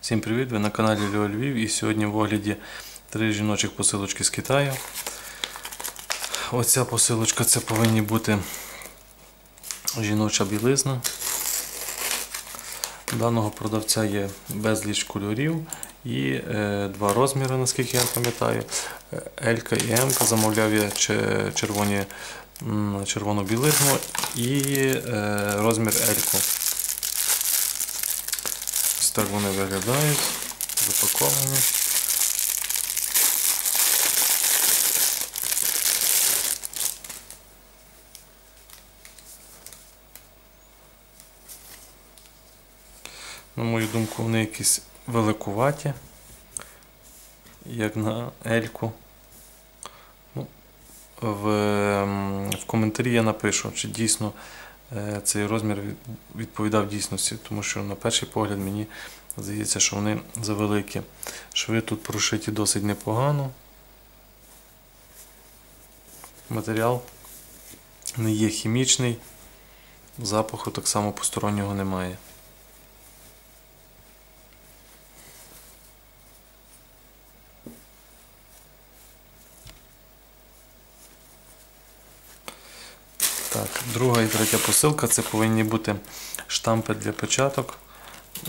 Всім привіт! Ви на каналі Льо Львів і сьогодні в огляді три жіночих посилочки з Китаю. Оця посилочка це повинні бути жіноча білизна. Даного продавця є безліч кольорів і е, два розміри, наскільки я пам'ятаю. L і М. Замовляв я червоні, червону білизну і е, розмір L. Так вони виглядають, запаковані. На мою думку, вони якісь великуваті, як на Ельку. Ну, в, ем, в коментарі я напишу, чи дійсно цей розмір відповідав дійсності, тому що на перший погляд мені здається, що вони завеликі. Шви тут прошиті досить непогано. Матеріал не є хімічний, запаху так само постороннього немає. Так, друга і третя посилка це повинні бути штампи для печаток.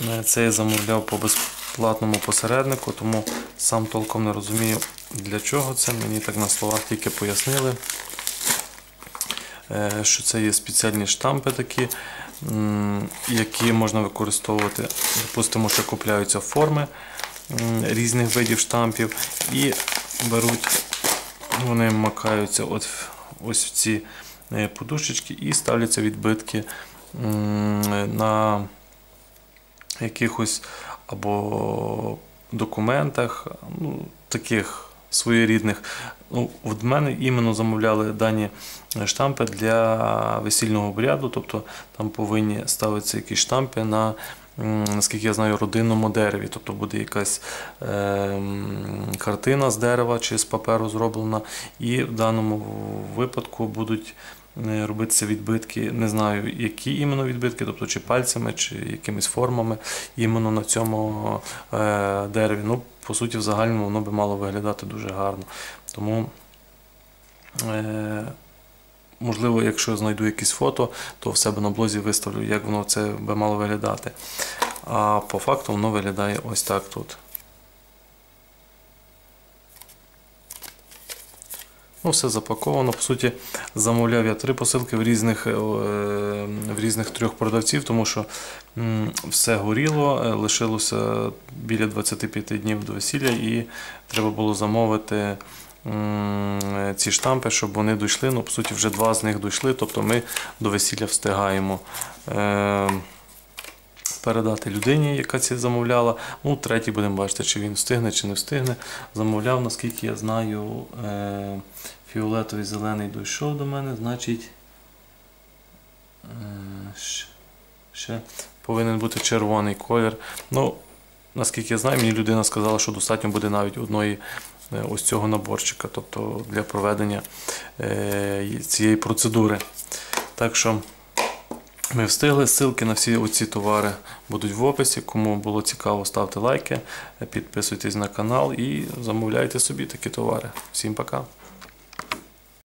Е, Це я замовляв по безплатному посереднику, тому сам толком не розумію для чого це. Мені так на словах тільки пояснили, е, що це є спеціальні штампи такі, які можна використовувати. Допустимо, що купляються форми різних видів штампів і беруть, вони макаються от ось в ці подушечки і ставляться відбитки на якихось або документах, ну, таких своєрідних. Ну, От мене іменно замовляли дані штампи для весільного обряду, тобто там повинні ставитися якісь штампи на, наскільки я знаю, родинному дереві. Тобто буде якась е, картина з дерева чи з паперу зроблена, і в даному випадку будуть е, робитися відбитки, не знаю, які іменно відбитки, тобто чи пальцями, чи якимись формами іменно на цьому е, дереві. Ну, по суті, в загальному воно би мало виглядати дуже гарно. Тому, е, можливо, якщо знайду якісь фото, то в себе на блозі виставлю, як воно це би мало виглядати. А по факту воно виглядає ось так тут. Ну, все запаковано. По суті, замовляв я три посилки в різних, е, в різних трьох продавців, тому що все горіло, е, лишилося біля 25 днів до весілля, і треба було замовити ці штампи, щоб вони дійшли. Ну, по суті, вже два з них дійшли, тобто ми до весілля встигаємо. Передати людині, яка ці замовляла. Ну, третій будемо бачити, чи він встигне, чи не встигне. Замовляв, наскільки я знаю, е, фіолетовий зелений дійшов до мене, значить е, ще повинен бути червоний колір. Ну, наскільки я знаю, мені людина сказала, що достатньо буде навіть одної е, ось цього наборчика, тобто для проведення цієї процедури. Так що ми встигли. Ссылки на всі оці товари будуть в описі. Кому було цікаво, ставте лайки, підписуйтесь на канал і замовляйте собі такі товари. Всім пока!